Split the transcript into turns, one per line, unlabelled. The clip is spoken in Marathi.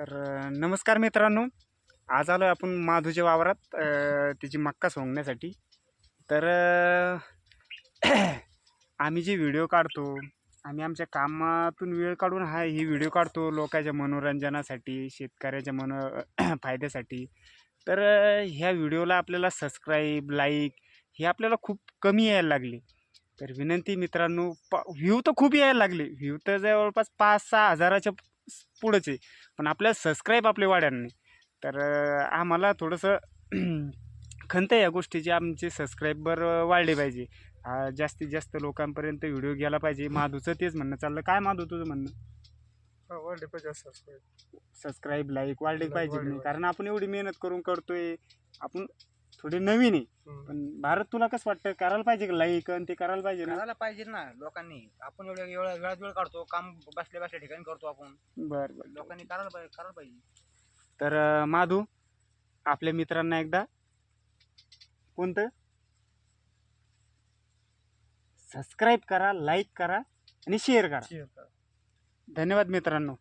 तर नमस्कार मित्रांनो. आज आलो आपण माधूच्या वावरात तिची मक्का सोंगण्यासाठी. तर आम्ही जे व्हिडिओ काढतो आम्ही आमच्या कामातून वेळ काढून हा ही व्हिडिओ काढतो लोकांच्या मनोरंजनासाठी शेतकऱ्याच्या मनो फायद्यासाठी. तर ह्या व्हिडिओला आपल्याला सबस्क्राईब लाईक हे आपल्याला खूप कमी यायला लागले. तर विनंती मित्रांनो प व्ह्यू तर खूप यायला लागले. व्ह्यू तर जवळपास पाच सहा हजाराच्या पुढंच आहे. पण आपल्याला सबस्क्राईब आपले वाढणार नाही. तर आम्हाला थोडंसं खंत आहे या गोष्टीची आमचे सबस्क्राईबर वाढले पाहिजे. जास्तीत जास्त लोकांपर्यंत व्हिडिओ गेला पाहिजे. माधूचं तेच म्हणणं चाललं. काय माधू तुझं म्हणणं?
वाढले पाहिजे सबस्क्राईब
सबस्क्राईब लाईक वाढले पाहिजे. कारण आपण एवढी मेहनत करून करतोय. आपण थोडे नवीन आहे. पण भारत तुला कसं वाटतं? करायला पाहिजे का लाईक आणि ते करायला पाहिजे ना?
करायला पाहिजे ना लोकांनी. आपण एवढ्या वेळा वेळात वेळ काढतो काम बसल्या बसल्या ठिकाणी करतो आपण.
बरं बरं.
लोकांनी करायला पाहिजे करायला पाहिजे.
तर अ, माधू आपल्या मित्रांना एकदा कोणतं? सबस्क्राईब करा लाईक करा आणि शेअर करा.
शेअर करा.
धन्यवाद मित्रांनो.